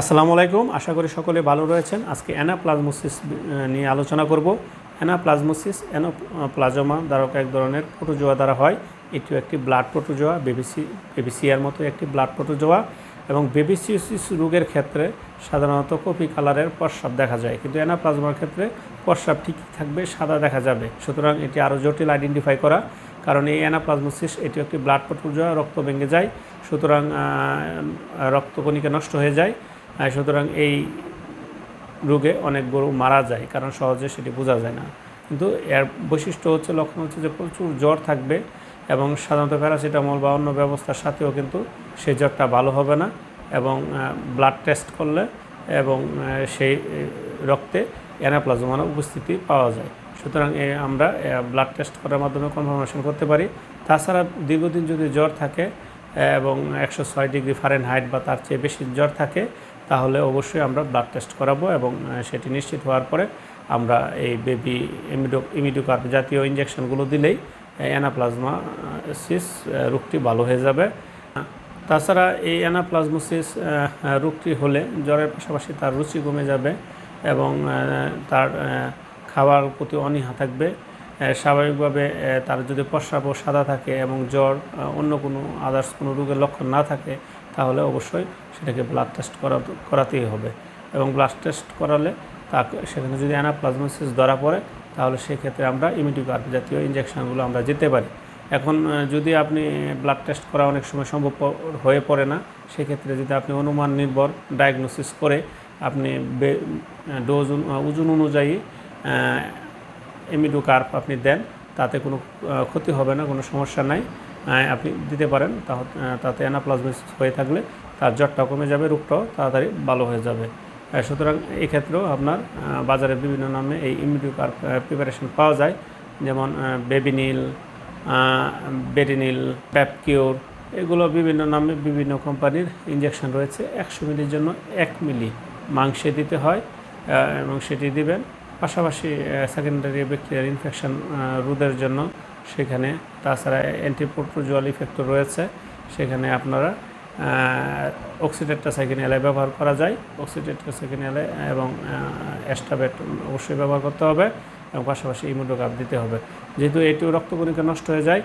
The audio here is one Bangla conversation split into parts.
আসসালামু আলাইকুম। আশা করি সকলে ভালো রয়েছেন। আজকে অ্যানাপ্লাজমোসিস নিয়ে আলোচনা করব। অ্যানাপ্লাজমোসিস, অ্যানোপ্লাজমা দ্বারক এক ধরনের প্রোটোজোয়া দ্বারা হয়। এটিও একটি ব্লাড প্রোটোজোয়া বেবিসি বেবিসিয়ার মতো একটি ব্লাড প্রোটোজোয়া। এবং বেবিসিওসিস রোগের ক্ষেত্রে সাধারণত কপি কালারের প্রস্রাব দেখা যায়। কিন্তু অ্যানাপ্লাজমার ক্ষেত্রে প্রস্রাব ঠিকই থাকবে, সাদা দেখা যাবে। সুতরাং এটি আরও জটিল আইডেন্টিফাই করা। কারণ এই অ্যানাপ্লাজমোসিস, এটি একটি ব্লাড প্রোটোজোয়া, রক্ত ভেঙে যায়। সুতরাং রক্তকণিকা নষ্ট হয়ে যায়। সুতরাং এই রোগে অনেক গরু মারা যায়, কারণ সহজে সেটি বোঝা যায় না। কিন্তু এর বৈশিষ্ট্য হচ্ছে, লক্ষণ হচ্ছে যে প্রচুর জ্বর থাকবে এবং সাধারণত প্যারাসিটামল বা অন্য ব্যবস্থার সাথেও কিন্তু সেই জ্বরটা ভালো হবে না এবং ব্লাড টেস্ট করলে এবং সেই রক্তে অ্যানাপ্লাজমার উপস্থিতি পাওয়া যায়। সুতরাং আমরা ব্লাড টেস্ট করার মাধ্যমে কনফার্মেশন করতে পারি। তাছাড়া দীর্ঘদিন যদি জ্বর থাকে এবং একশো ছয় ডিগ্রি ফারেনহাইট বা তার চেয়ে বেশি জ্বর থাকে তাহলে অবশ্যই আমরা ব্লাড টেস্ট করাবো এবং সেটি নিশ্চিত হওয়ার পরে আমরা এই বেবি ইমিডো ইমিডোকার্প জাতীয় ইঞ্জেকশনগুলো দিলেই অ্যানাপ্লাজমা সিস রোগটি ভালো হয়ে যাবে। তাছাড়া এই অ্যানাপ্লাজমোসিস রোগটি হলে জ্বরের পাশাপাশি তার রুচি কমে যাবে এবং তার খাওয়ার প্রতি অনীহা থাকবে। স্বাভাবিকভাবে তার যদি প্রস্রাবও সাদা থাকে এবং জ্বর অন্য কোনো আদার্স কোনো রোগের লক্ষণ না থাকে, তাহলে অবশ্যই সেটাকে ব্লাড টেস্ট করা, করাতেই হবে। এবং ব্লাড টেস্ট করালে তাকে, সেখানে যদি অ্যানাপ্লাজমোসিস ধরা পড়ে, তাহলে সেক্ষেত্রে আমরা ইমিডিকার্প জাতীয় ইঞ্জেকশনগুলো আমরা যেতে পারি। এখন যদি আপনি ব্লাড টেস্ট করা অনেক সময় সম্ভব হয়ে পড়ে না, সেক্ষেত্রে যদি আপনি অনুমান নির্ভর ডায়াগনোসিস করে আপনি ডোজ ওজন অনুযায়ী এমিডোকার্প আপনি দেন, তাতে কোনো ক্ষতি হবে না, কোনো সমস্যা নাই। আপনি দিতে পারেন তাতে অ্যানাপ্লাজমিস হয়ে থাকলে তার জ্বরটা কমে যাবে, রোগটাও তাড়াতাড়ি ভালো হয়ে যাবে। সুতরাং এক্ষেত্রেও আপনার বাজারে বিভিন্ন নামে এই ইমিডিওকার্প প্রিপারেশন পাওয়া যায়। যেমন বেবিনিল বেডিনিল প্যাপকিওর এগুলো বিভিন্ন নামে বিভিন্ন কোম্পানির ইঞ্জেকশন রয়েছে। একশো মিলির জন্য এক মিলি মাংসে দিতে হয় এবং সেটি দিবেন। পাশাপাশি সেকেন্ডারি ব্যাকটেরিয়াল ইনফেকশন রোধের জন্য সেখানে তাছাড়া অ্যান্টিপ্রোটোজুয়াল ইফেক্টও রয়েছে। সেখানে আপনারা অক্সিডেট্টাসাইকিন এলাই ব্যবহার করা যায়। অক্সিডেট্টাসাইকিন এলাই এবং অ্যাস্টাবেট অবশ্যই ব্যবহার করতে হবে এবং পাশাপাশি ইমোডোকাপ দিতে হবে। যেহেতু এটিও রক্তকণিকা নষ্ট হয়ে যায়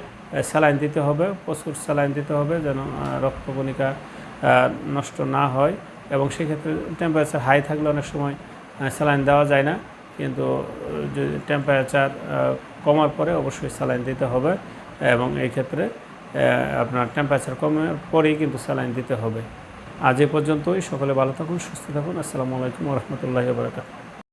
স্যালাইন দিতে হবে, প্রচুর স্যালাইন দিতে হবে যেন রক্তকণিকা নষ্ট না হয়। এবং সেক্ষেত্রে টেম্পারেচার হাই থাকলে অনেক সময় স্যালাইন দেওয়া যায় না। কিন্তু যদি টেম্পারেচার কমার পরে অবশ্যই স্যালাইন দিতে হবে এবং এই ক্ষেত্রে আপনার টেম্পারেচার কমার পরেই কিন্তু স্যালাইন দিতে হবে। আজ এ পর্যন্তই। সকলে ভালো থাকুন, সুস্থ থাকুন। আসসালামু আলাইকুম রহমতুল্লাহ বারকাত